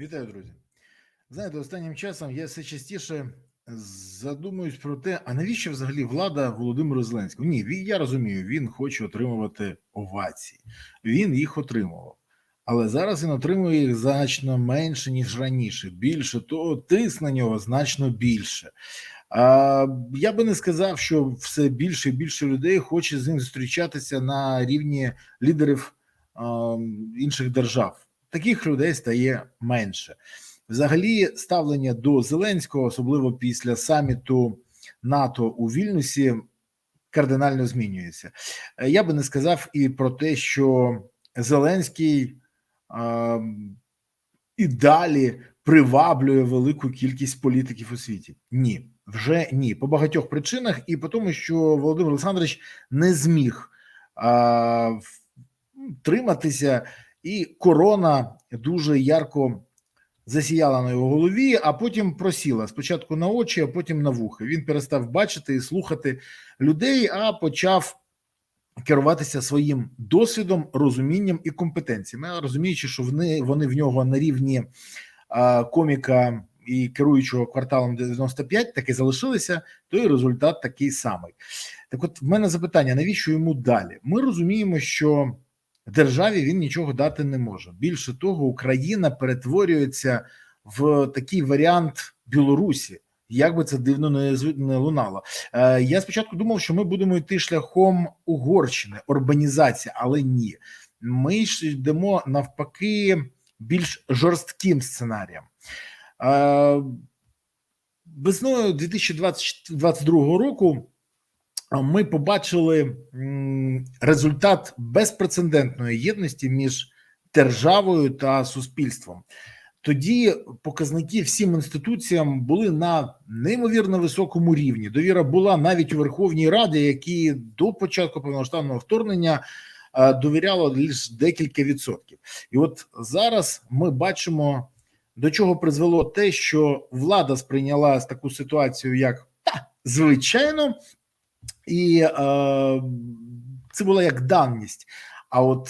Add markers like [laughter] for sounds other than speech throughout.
Вітаю, друзі. Знаєте, останнім часом я все частіше задумуюсь про те, а навіщо взагалі влада Володимиру Зеленському? Ні, він- я розумію, він хоче отримувати овації. Він їх отримував. Але зараз він отримує їх значно менше, ніж раніше. Більше того, тиск на нього значно більше. А, я би не сказав, що все більше і більше людей хоче з ним зустрічатися на рівні лідерів а, інших держав. Таких людей стає менше. Взагалі, ставлення до Зеленського, особливо після саміту НАТО у Вільнюсі, кардинально змінюється. Е, Я би не сказав і про те, що Зеленський е, і далі приваблює велику кількість політиків у світі. Ні, вже ні. По багатьох причинах, і по тому, що Володимир Олександрович не зміг е, триматися, і корона дуже ярко засіяла на його голові, а потім просіла спочатку на очі, а потім на вухи. Він перестав бачити і слухати людей, а почав керуватися своїм досвідом, розумінням і компетенціями, розуміючи, що вони, вони в нього на рівні а, коміка і керуючого кварталом 95 таки залишилися, то і результат такий самий. Так, от в мене запитання: навіщо йому далі? Ми розуміємо, що державі він нічого дати не може. Більше того, Україна перетворюється в такий варіант Білорусі. Як би це дивно не, лунало. Е, я спочатку думав, що ми будемо йти шляхом Угорщини, урбанізації, але ні. Ми ж йдемо навпаки більш жорстким сценарієм. Е, весною 2022 року ми побачили результат безпрецедентної єдності між державою та суспільством. Тоді показники всім інституціям були на неймовірно високому рівні. Довіра була навіть у Верховній Раді, які до початку повноштабного вторгнення е, довіряло лише декілька відсотків. І от зараз ми бачимо, до чого призвело те, що влада сприйняла таку ситуацію, як та звичайно, і е, це була як даність. А от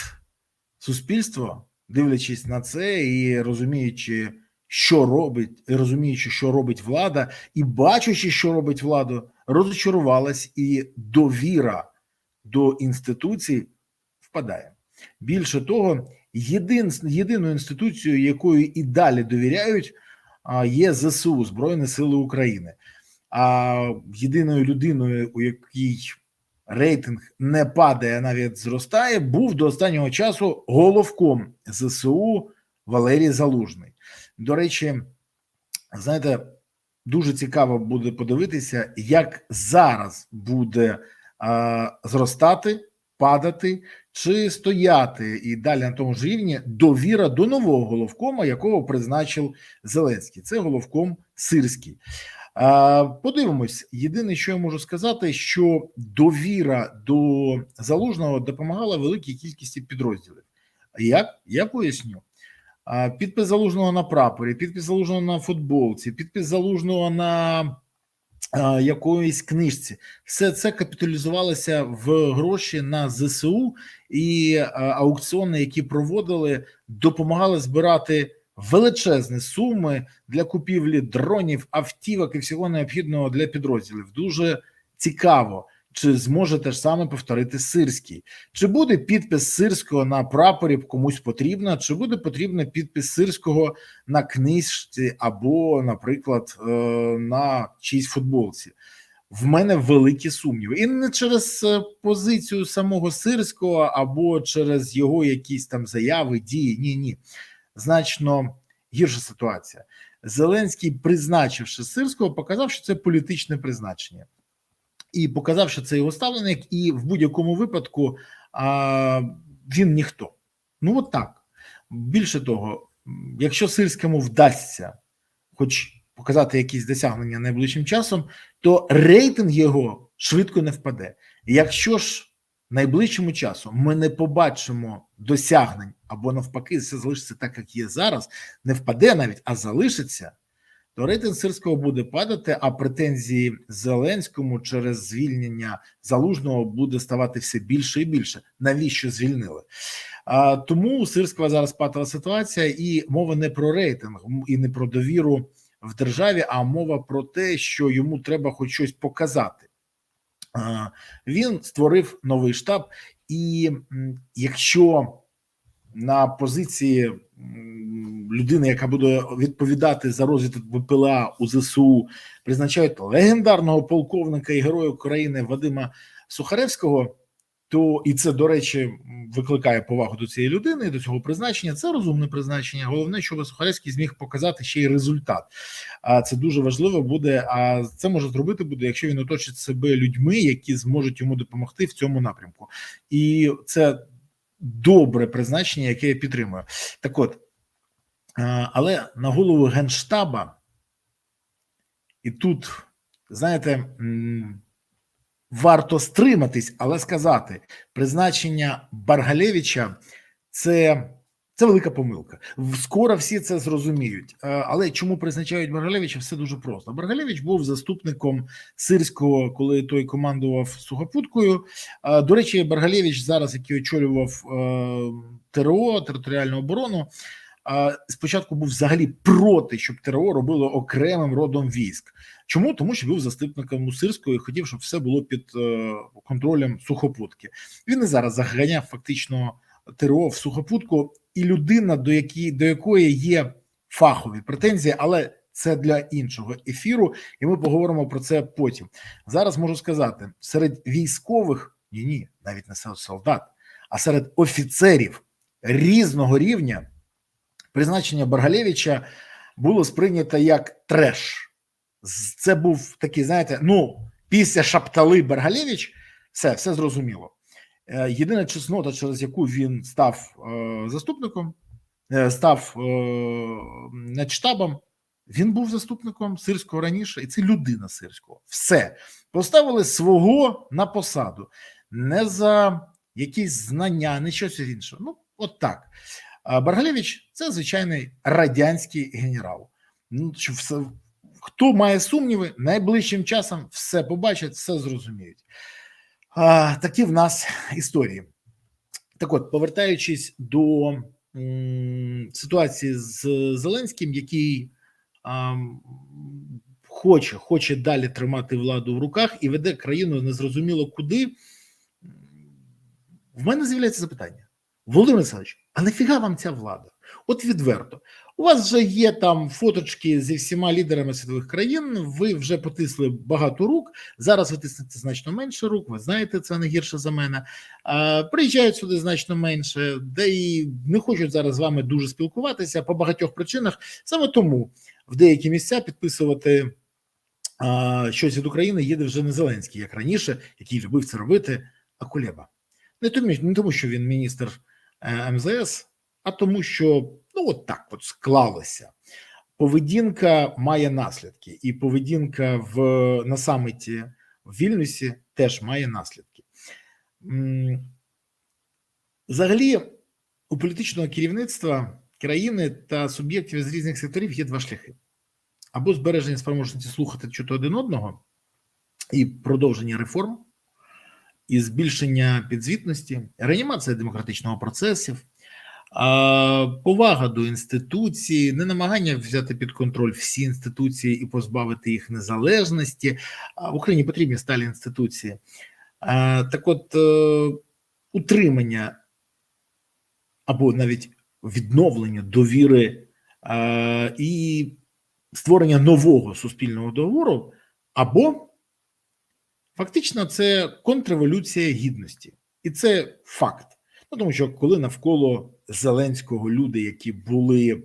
суспільство, дивлячись на це і розуміючи, що робить, і розуміючи, що робить влада, і бачачи, що робить влада, розчарувалась, і довіра до інституцій впадає. Більше того, єдин, єдиною інституцією, якою і далі довіряють, є ЗСУ Збройні Сили України. А єдиною людиною, у якій рейтинг не падає, а навіть зростає, був до останнього часу головком ЗСУ Валерій Залужний. До речі, знаєте, дуже цікаво буде подивитися, як зараз буде а, зростати, падати чи стояти і далі на тому ж рівні довіра до нового головкома, якого призначив Зеленський. Це головком Сирський. Подивимось. Єдине, що я можу сказати, що довіра до залужного допомагала великій кількості підрозділів. Як я поясню, підпис залужного на прапорі, підпис залужного на футболці, підпис залужного на якоїсь книжці, все це капіталізувалося в гроші на ЗСУ і аукціони, які проводили, допомагали збирати величезні суми для купівлі дронів, автівок і всього необхідного для підрозділів. Дуже цікаво, чи зможе те ж саме повторити Сирський. Чи буде підпис Сирського на прапорі комусь потрібно, чи буде потрібен підпис Сирського на книжці або, наприклад, е, на чиїсь футболці? В мене великі сумніви, і не через е, позицію самого Сирського або через його якісь там заяви, дії. Ні, ні значно гірша ситуація. Зеленський, призначивши Сирського, показав, що це політичне призначення, і показав, що це його ставленик, і в будь-якому випадку а, він ніхто. Ну, от так. Більше того, якщо Сирському вдасться, хоч показати якісь досягнення найближчим часом, то рейтинг його швидко не впаде. Якщо ж найближчому часу ми не побачимо досягнень або навпаки, все залишиться так, як є зараз, не впаде навіть, а залишиться, то рейтинг Сирського буде падати, а претензії Зеленському через звільнення залужного буде ставати все більше і більше. Навіщо звільнили? А тому у Сирського зараз патова ситуація, і мова не про рейтинг і не про довіру в державі, а мова про те, що йому треба хоч щось показати. Він створив новий штаб, і якщо на позиції людини, яка буде відповідати за розвиток БПЛА у ЗСУ, призначають легендарного полковника і героя України Вадима Сухаревського, то і це, до речі, викликає повагу до цієї людини, і до цього призначення. Це розумне призначення. Головне, щоб Сухаревський зміг показати ще й результат. А це дуже важливо буде. А це може зробити буде, якщо він оточить себе людьми, які зможуть йому допомогти в цьому напрямку. І це добре призначення, яке я підтримую. Так от, але на голову генштаба, і тут, знаєте, варто стриматись, але сказати, призначення Баргалевича це. Це велика помилка. Скоро всі це зрозуміють. Е, Але чому призначають Баргалевича? Все дуже просто. Баргалевич був заступником сирського, коли той командував сухопуткою. Е, До речі, Баргалевич зараз, який очолював е, ТРО територіальну оборону, е, спочатку був взагалі проти, щоб ТРО робило окремим родом військ. Чому? Тому що був заступником у Сирського і хотів, щоб все було під е, контролем сухопутки. Він і зараз заганяв фактично ТРО в сухопутку, і людина, до які, до якої є фахові претензії, але це для іншого ефіру, і ми поговоримо про це потім. Зараз можу сказати: серед військових ні, ні, навіть не серед солдат, а серед офіцерів різного рівня призначення Баргалевича було сприйнято як треш. Це був такий, знаєте, ну, після Шаптали Баргалевич, все, все зрозуміло. Е, Єдина чеснота, через яку він став е, заступником, е, став над штабом, він був заступником сирського раніше, і це людина сирського. Все поставили свого на посаду, не за якісь знання, не щось інше. Ну, от так. Баргалевич це звичайний радянський генерал. Ну, хто має сумніви, найближчим часом все побачать, все зрозуміють. А, такі в нас історії. Так от, повертаючись до м, ситуації з Зеленським, який а, хоче, хоче далі тримати владу в руках і веде країну незрозуміло куди. В мене з'являється запитання: Володимир Олександрович, а нафіга вам ця влада? От відверто. У вас вже є там фоточки зі всіма лідерами світових країн. Ви вже потисли багато рук. Зараз ви тиснете значно менше рук. Ви знаєте, це не гірше за мене. А, приїжджають сюди значно менше, де і не хочуть зараз з вами дуже спілкуватися по багатьох причинах. Саме тому в деякі місця підписувати щось від України їде вже не Зеленський, як раніше, який любив це робити, а Кулеба. Не тому, не тому, що він міністр МЗС, а тому, що ну от так от склалося. Поведінка має наслідки, і поведінка в на саміті в Вільнюсі теж має наслідки. Взагалі, у політичного керівництва країни та суб'єктів з різних секторів є два шляхи: або збереження спроможності слухати чути один одного і продовження реформ, і збільшення підзвітності, реанімація демократичного процесів, повага до інституції, не намагання взяти під контроль всі інституції і позбавити їх незалежності. В Україні потрібні сталі інституції. Так, от е, утримання або навіть відновлення довіри і створення нового суспільного договору, або фактично це контрреволюція гідності, і це факт. Ну, тому що коли навколо Зеленського люди, які були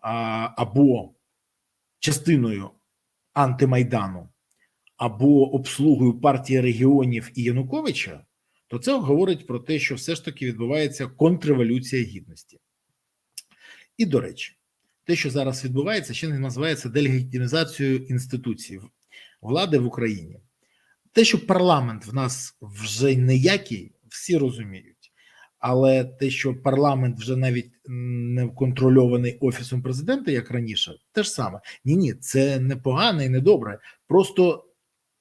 а, або частиною антимайдану, або обслугою партії регіонів і Януковича, то це говорить про те, що все ж таки відбувається контрреволюція гідності. І до речі, те, що зараз відбувається, ще не називається делегітимізацією інституцій влади в Україні. Те, що парламент в нас вже ніякий, всі розуміють. Але те, що парламент вже навіть не контрольований офісом президента, як раніше, те ж саме. Ні, ні, це не погано і не добре. Просто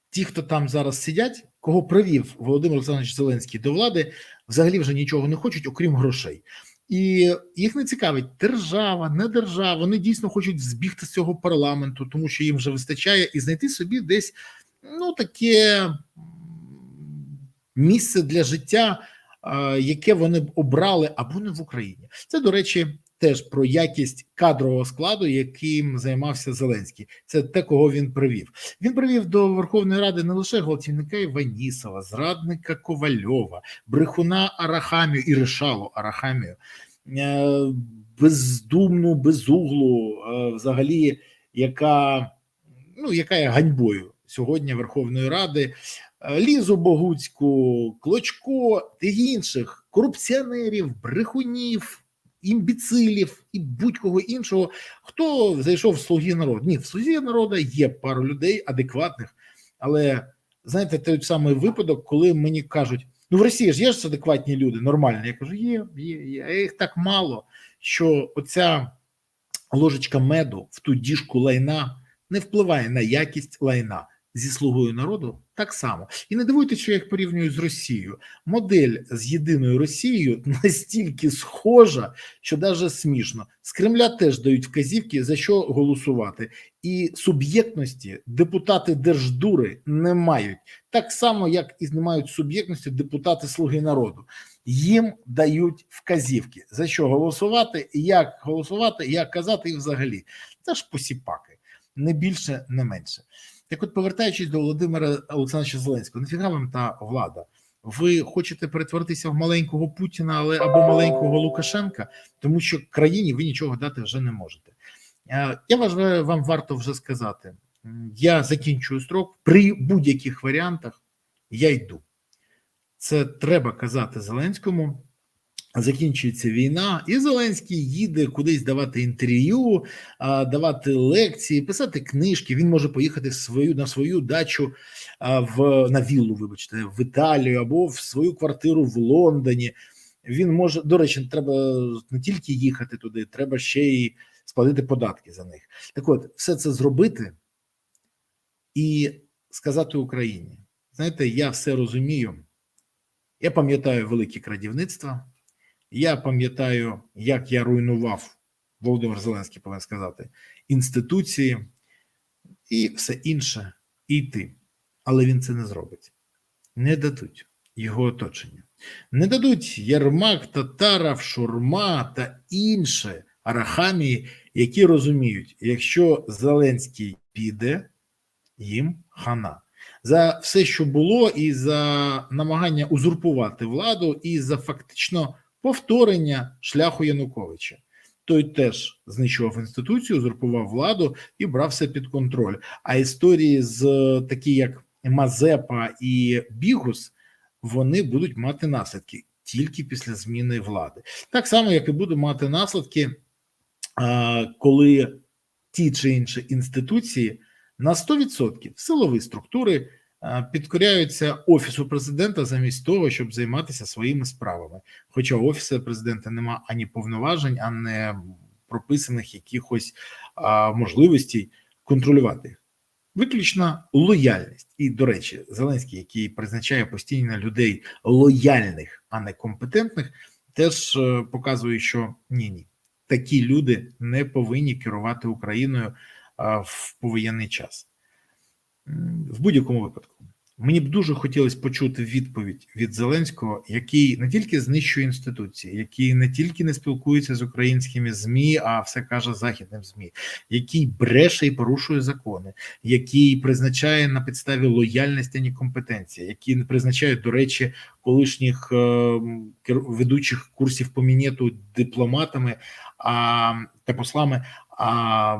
ті, хто там зараз сидять, кого привів Володимир Олександрович Зеленський до влади, взагалі вже нічого не хочуть, окрім грошей. І їх не цікавить держава, не держава. Вони дійсно хочуть збігти з цього парламенту, тому що їм вже вистачає, і знайти собі десь ну таке місце для життя, е, яке вони б обрали або не в Україні. Це, до речі, теж про якість кадрового складу, яким займався Зеленський. Це те, кого він привів. Він привів до Верховної Ради не лише гвалтівника Іванісова, зрадника Ковальова, брехуна Арахамію і Решалу Арахамію, е, бездумну, безуглу, е, взагалі, яка, ну, яка є ганьбою сьогодні Верховної Ради. Е, Лізу Богуцьку, Клочко та інших корупціонерів, брехунів, імбіцилів і будь-кого іншого, хто зайшов в слуги народу. Ні, в слугі народу є пару людей адекватних, але знаєте, той самий випадок, коли мені кажуть: ну в Росії ж є ж адекватні люди, нормальні. Я кажу, є, є, є. А їх так мало, що оця ложечка меду в ту діжку лайна не впливає на якість лайна зі слугою народу так само. І не дивуйтесь, що я їх порівнюю з Росією. Модель з єдиною Росією [laughs] настільки схожа, що навіть смішно. З Кремля теж дають вказівки за що голосувати, і суб'єктності депутати Держдури не мають так само, як і не мають суб'єктності депутати Слуги народу. Їм дають вказівки за що голосувати, як голосувати, як казати, і взагалі це ж посіпаки, не більше, не менше. Так, от, повертаючись до Володимира Олександровича Зеленського, нафіга вам та влада? Ви хочете перетворитися в маленького Путіна, але або маленького Лукашенка, тому що країні ви нічого дати вже не можете. Е, Я вважаю, вам варто вже сказати: я закінчую строк при будь-яких варіантах. Я йду. Це треба казати Зеленському. Закінчується війна, і Зеленський їде кудись давати інтерв'ю, давати лекції, писати книжки. Він може поїхати свою на свою дачу в на віллу, вибачте, в Італію або в свою квартиру в Лондоні. Він може до речі, треба не тільки їхати туди, треба ще й сплатити податки за них. Так, от, все це зробити і сказати Україні: знаєте, я все розумію. Я пам'ятаю великі крадівництва. Я пам'ятаю, як я руйнував Володимир Зеленський, повинен сказати, інституції і все інше, і йти. Але він це не зробить. Не дадуть його оточення. Не дадуть Єрмак, Татаров, Шурма та інші арахамії, які розуміють, якщо Зеленський піде, їм хана. За все, що було, і за намагання узурпувати владу, і за фактично повторення шляху Януковича. Той теж знищував інституцію, узурпував владу і брав все під контроль. А історії з такі, як Мазепа і Бігус, вони будуть мати наслідки тільки після зміни влади. Так само, як і буде мати наслідки, коли ті чи інші інституції на 100% силові структури підкоряються офісу президента замість того, щоб займатися своїми справами. Хоча у офісу президента нема ані повноважень, ані прописаних якихось можливостей контролювати. Виключна лояльність. І, до речі, Зеленський, який призначає постійно людей лояльних, а не компетентних, теж е, показує, що ні, ні, такі люди не повинні керувати Україною в повоєнний час. В будь-якому випадку. Мені б дуже хотілося почути відповідь від Зеленського, який не тільки знищує інституції, який не тільки не спілкується з українськими змі, а все каже західним змі, який бреше і порушує закони, який призначає на підставі лояльності, а не компетенції, який призначає, до речі, колишніх е, ведучих курсів по мінету дипломатами а, та послами, а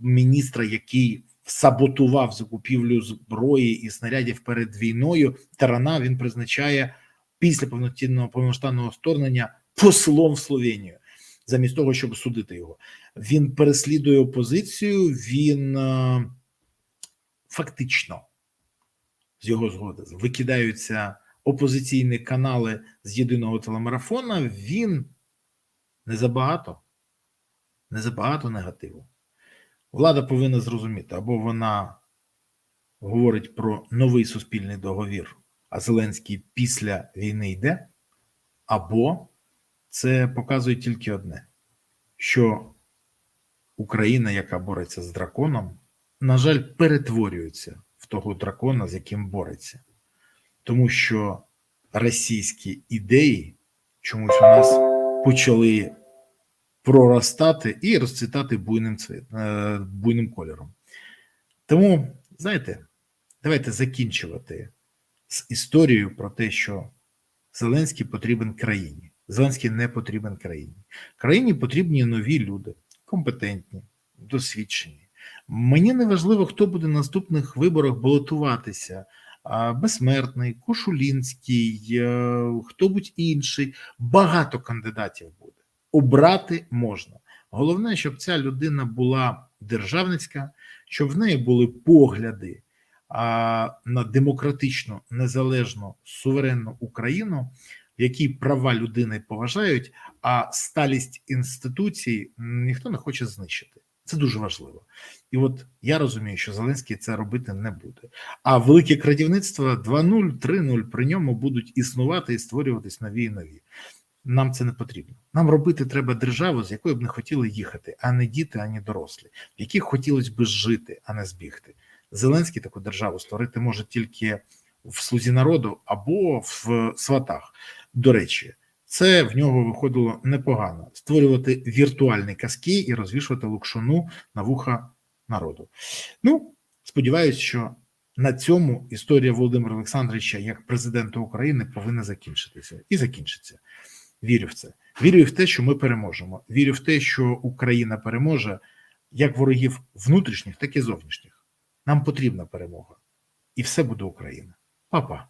міністра, який саботував закупівлю зброї і снарядів перед війною. Тарана він призначає після повноцінного повноштанного вторгнення послом в Словенію, замість того, щоб судити його. Він переслідує опозицію. Він е, фактично з його згоди викидаються опозиційні канали з єдиного телемарафона. Він не забагато, не забагато негативу. Влада повинна зрозуміти, або вона говорить про новий суспільний договір, а Зеленський після війни йде, Або це показує тільки одне: що Україна, яка бореться з драконом, на жаль, перетворюється в того дракона, з яким бореться. Тому що російські ідеї чомусь у нас почали проростати і розцвітати буйним е, буйним кольором. Тому, знаєте, давайте закінчувати з історією про те, що Зеленський потрібен країні. Зеленський не потрібен країні. Країні потрібні нові люди, компетентні, досвідчені. Мені не важливо, хто буде на наступних виборах балотуватися. Безсмертний, Кошулінський, е, хто будь інший. Багато кандидатів буде. Обрати можна. Головне, щоб ця людина була державницька, щоб в неї були погляди а, на демократичну, незалежну, суверенну Україну, в якій права людини поважають, а сталість інституцій ніхто не хоче знищити. Це дуже важливо. І от я розумію, що Зеленський це робити не буде. А велике крадівництво 2.0, 3.0 при ньому будуть існувати і створюватись нові і нові. Нам це не потрібно. Нам робити треба державу, з якої б не хотіли їхати, а не діти, ані дорослі, в яких хотілося б жити, а не збігти. Зеленський таку державу створити може тільки в слузі народу або в сватах. До речі, це в нього виходило непогано створювати віртуальні казки і розвішувати лукшуну на вуха народу. Ну, сподіваюся, що на цьому історія Володимира Олександровича як президента України повинна закінчитися і закінчиться. Вірю в це. Вірю в те, що ми переможемо. Вірю в те, що Україна переможе як ворогів внутрішніх, так і зовнішніх. Нам потрібна перемога, і все буде Україна. Па-па.